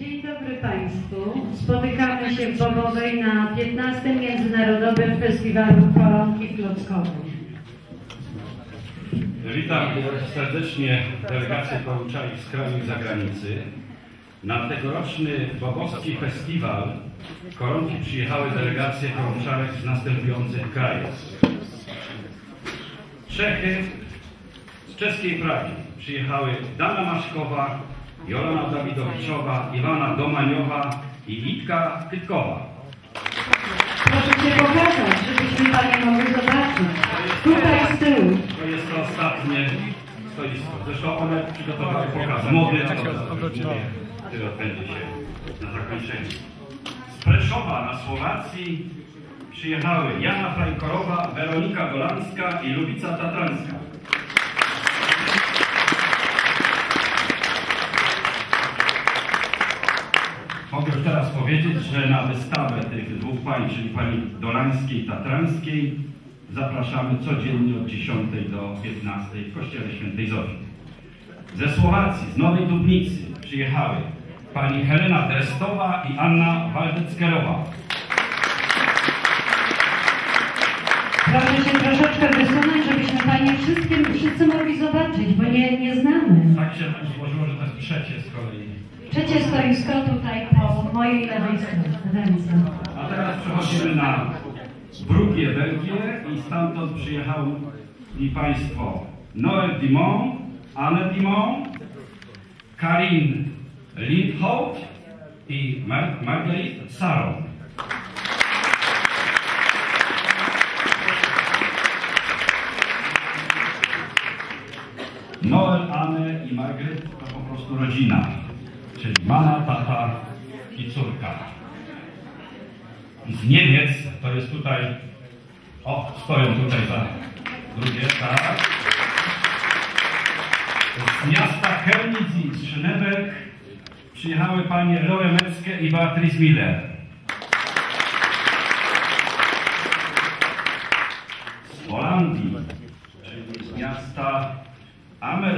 Dzień dobry Państwu. Spotykamy się w Bobowej na 15. Międzynarodowym Festiwalu Koronki Klockowej. Witam serdecznie delegację Kołczali z kraju i zagranicy. Na tegoroczny Bobowski Festiwal koronki przyjechały delegacje kołczarek z następujących krajów. Czechy, z czeskiej Pragi przyjechały Dana Maszkowa, Jolana Dawidowiczowa, Iwana Domaniowa i Litka Kytkowa. Proszę się pokazać, żebyśmy Panie mogli zobaczyć. Tutaj z tyłu. To jest to ostatnie stoisko. Zresztą one przygotowały pokaz mody, który odbędzie się na zakończeniu. Z Preszowa na Słowacji przyjechały Jana Frajkorowa, Weronika Golanska i Lubica Tatrańska. Mogę już teraz powiedzieć, że na wystawę tych dwóch pań, czyli pani Dolańskiej i Tatrańskiej, zapraszamy codziennie od 10 do 15 w Kościele Świętej Zofii. Ze Słowacji, z Nowej Dubnicy przyjechały pani Helena Drestowa i Anna Waldeckerowa. Proszę się troszeczkę wysunąć, żebyśmy Panie wszystkim, wszyscy mogli zobaczyć, bo nie, nie znamy. Tak się złożyło, że to jest trzecie z kolei. Trzecie stoisko tutaj po mojej lewej ręce. A teraz przechodzimy na Brugię, Belgię i stamtąd przyjechały Państwo Noel Dimon, Anne Dimon, Karin Lindhout i Mar Marguerite Saron. Noel, Anne i Margaret to po prostu rodzina, czyli mama, tata i córka. Z Niemiec to jest tutaj, o, stoją tutaj za drugie, tak. Z miasta Chemnitz i z Schöneberg przyjechały panie Lore i Beatrice Miller. Z Holandii, czyli z miasta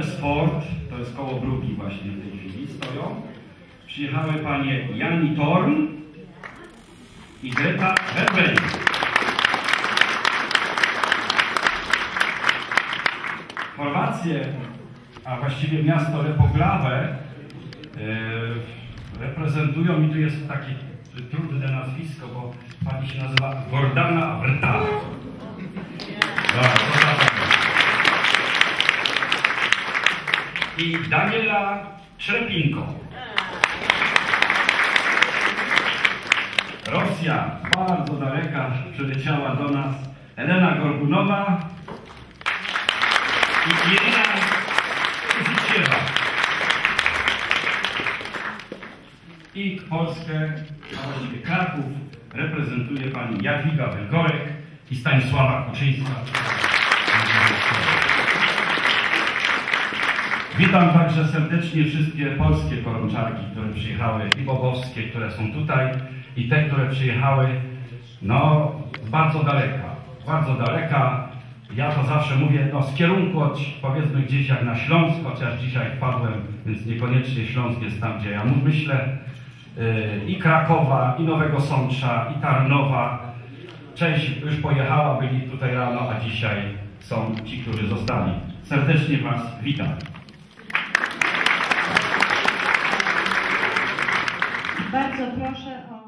Amersfoort, to jest koło Brugi właśnie w tej chwili stoją, przyjechały panie Jani Torn i Greta Werbel. Chorwację, a właściwie miasto Repoglawe e, reprezentują i tu jest takie trudne nazwisko, bo pani się nazywa Gordana Vrta. Dobra, to za to. I Daniela Trzepinko. Rosja bardzo daleka przyleciała do nas Elena Gorbunowa i Irina Ziciewa. I Polskę, a właściwie Kraków reprezentuje pani Jadwiga Węgorek i Stanisława Kuczyńska. Witam także serdecznie wszystkie polskie koronczarki, które przyjechały i bobowskie, które są tutaj i te, które przyjechały no bardzo daleka, bardzo daleka. Ja to zawsze mówię, no z kierunku od, powiedzmy gdzieś jak na Śląsk, chociaż dzisiaj wpadłem, więc niekoniecznie Śląsk jest tam, gdzie ja myślę. Yy, I Krakowa, i Nowego Sącza, i Tarnowa. Część już pojechała, byli tutaj rano, a dzisiaj są ci, którzy zostali. Serdecznie Was witam. Bardzo proszę o...